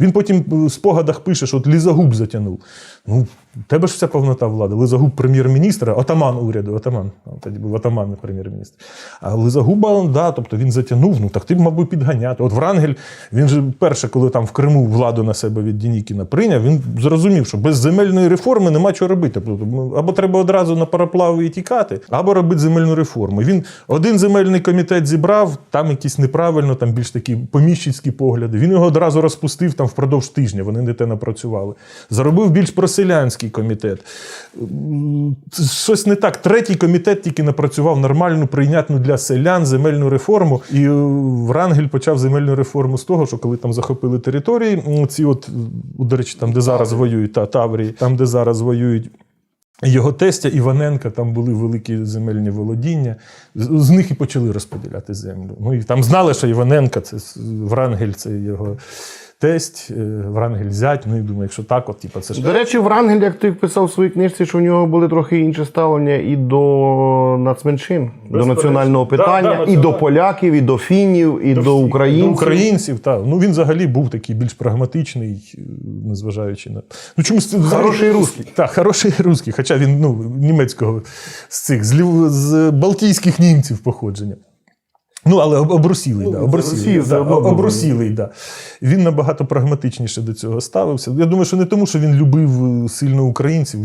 Він потім в спогадах пише, що от Лізагуб затягнув. Ну, тебе ж вся повнота влади. Лизагуб прем'єр-міністра, отаман уряду, отаман. Тоді був отаман, не прем'єр-міністр. А Лизагуба, да, тобто він затягнув, ну так ти б, мабуть, підганяти. От Врангель, він же перше, коли там в Криму владу на себе від Дінікіна прийняв, він зрозумів, що без земельної реформи нема чого робити. Тобто, ну, Або треба одразу на пароплави і тікати, або робити земельну реформу. Він один земельний комітет зібрав, там якісь неправильно, там більш такі поміщицькі погляди. Він його одразу розпустив там впродовж тижня, вони не те напрацювали. Заробив більш проселянський комітет. Щось не так. Третій комітет тільки напрацював нормальну, прийнятну для селян земельну реформу. І е, Врангель почав земельну реформу з того, що коли там захопили території, ці от, до речі, там, де зараз воюють, та Таврії, там, де зараз воюють. Його тестя Іваненка, там були великі земельні володіння. З них і почали розподіляти землю. Ну і там знали, що Іваненка це Врангель, це його тесть, е, Врангель зять. Ну і думаю, якщо так, от типу, це ж До речі, Врангель, як ти писав в своїй книжці, що в нього були трохи інше ставлення і до нацменшин, до Безперечно. національного Да, да, питання, і до поляків, і до фінів, і до, всіх, українців. До українців, так. Ну він взагалі був такий більш прагматичний, е, незважаючи на. Ну чомусь Хороший русський. Так, хороший русський, хоча він ну, німецького з цих з, лів- з балтійських німців походження. Ну, але обрусілий, обрусілий, да, обрусілий, да, все обрусілий, да. Він набагато прагматичніше до цього ставився. Я думаю, що не тому, що він любив е, сильно українців.